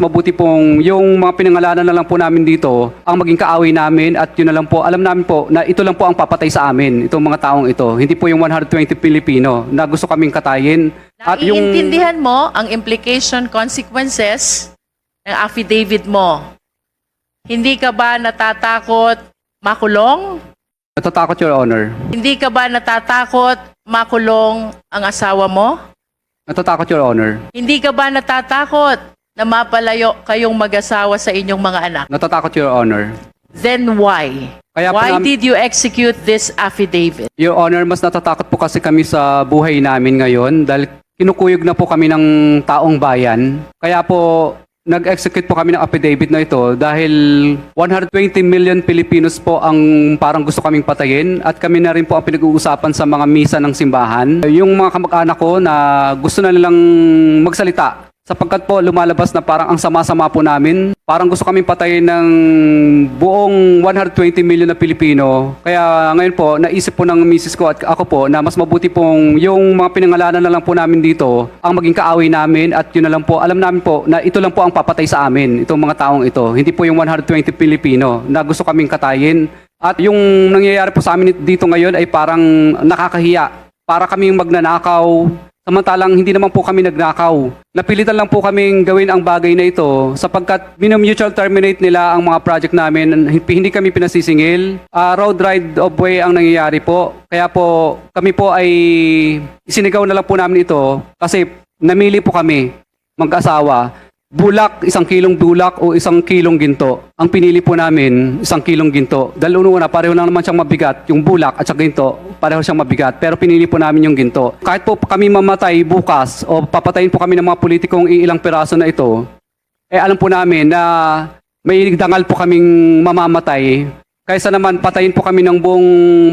mabuti pong yung mga pinangalanan na lang po namin dito ang maging kaaway namin at yun na lang po, alam namin po na ito lang po ang papatay sa amin, itong mga taong ito. Hindi po yung 120 Pilipino na gusto kaming katayin. At yung Naiintindihan mo ang implication, consequences ng affidavit mo. Hindi ka ba natatakot makulong? natatakot, Your Honor. Hindi ka ba natatakot makulong ang asawa mo? Natatakot, Your Honor. Hindi ka ba natatakot na mapalayo kayong mag-asawa sa inyong mga anak? Natatakot, Your Honor. Then why? Kaya Why nam- did you execute this affidavit? Your Honor, mas natatakot po kasi kami sa buhay namin ngayon dahil kinukuyog na po kami ng taong bayan. Kaya po nag-execute po kami ng affidavit na ito dahil 120 million Pilipinos po ang parang gusto kaming patayin at kami na rin po ang pinag-uusapan sa mga misa ng simbahan. Yung mga kamag-anak ko na gusto na nilang magsalita sapagkat po lumalabas na parang ang sama-sama po namin. Parang gusto kaming patayin ng buong 120 million na Pilipino. Kaya ngayon po, naisip po ng misis ko at ako po na mas mabuti pong yung mga pinangalanan na lang po namin dito ang maging kaaway namin at yun na lang po, alam namin po na ito lang po ang papatay sa amin, itong mga taong ito. Hindi po yung 120 Pilipino na gusto kaming katayin. At yung nangyayari po sa amin dito ngayon ay parang nakakahiya. Para kaming magnanakaw, Samantalang hindi naman po kami nagnakaw. Napilitan lang po kaming gawin ang bagay na ito sapagkat mutual terminate nila ang mga project namin. Hindi kami pinasisingil. Ah, road ride of way ang nangyayari po. Kaya po kami po ay isinigaw na lang po namin ito kasi namili po kami mag-asawa. Bulak, isang kilong bulak o isang kilong ginto. Ang pinili po namin, isang kilong ginto. Dahil una, pareho lang naman siyang mabigat. Yung bulak at saka ginto, pareho siyang mabigat. Pero pinili po namin yung ginto. Kahit po kami mamatay bukas o papatayin po kami ng mga politikong iilang piraso na ito, eh alam po namin na may dangal po kaming mamamatay. Kaysa naman patayin po kami ng buong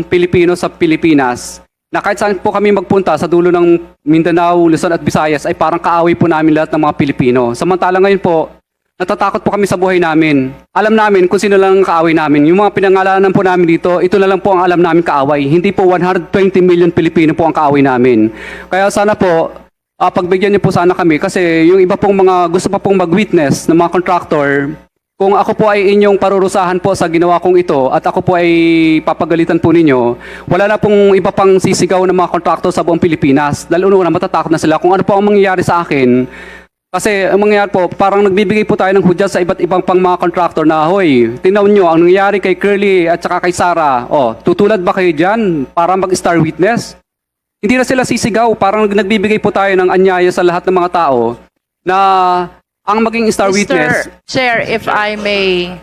Pilipino sa Pilipinas na kahit saan po kami magpunta sa dulo ng Mindanao, Luzon at Visayas ay parang kaaway po namin lahat ng mga Pilipino. Samantala ngayon po, natatakot po kami sa buhay namin. Alam namin kung sino lang ang kaaway namin. Yung mga pinangalanan po namin dito, ito na lang po ang alam namin kaaway. Hindi po 120 million Pilipino po ang kaaway namin. Kaya sana po, ah, pagbigyan niyo po sana kami kasi yung iba pong mga gusto pa pong mag-witness ng mga contractor, kung ako po ay inyong parurusahan po sa ginawa kong ito at ako po ay papagalitan po ninyo, wala na pong iba pang sisigaw ng mga kontraktor sa buong Pilipinas. Dahil una matatakot na sila kung ano po ang mangyayari sa akin. Kasi ang mangyayari po, parang nagbibigay po tayo ng hudyat sa iba't ibang pang mga kontraktor na, hoy, tingnan nyo, ang nangyayari kay Curly at saka kay Sarah, oh, tutulad ba kayo dyan para mag-star witness? Hindi na sila sisigaw, parang nagbibigay po tayo ng anyaya sa lahat ng mga tao na ang maging star witness Mr. Chair, if I may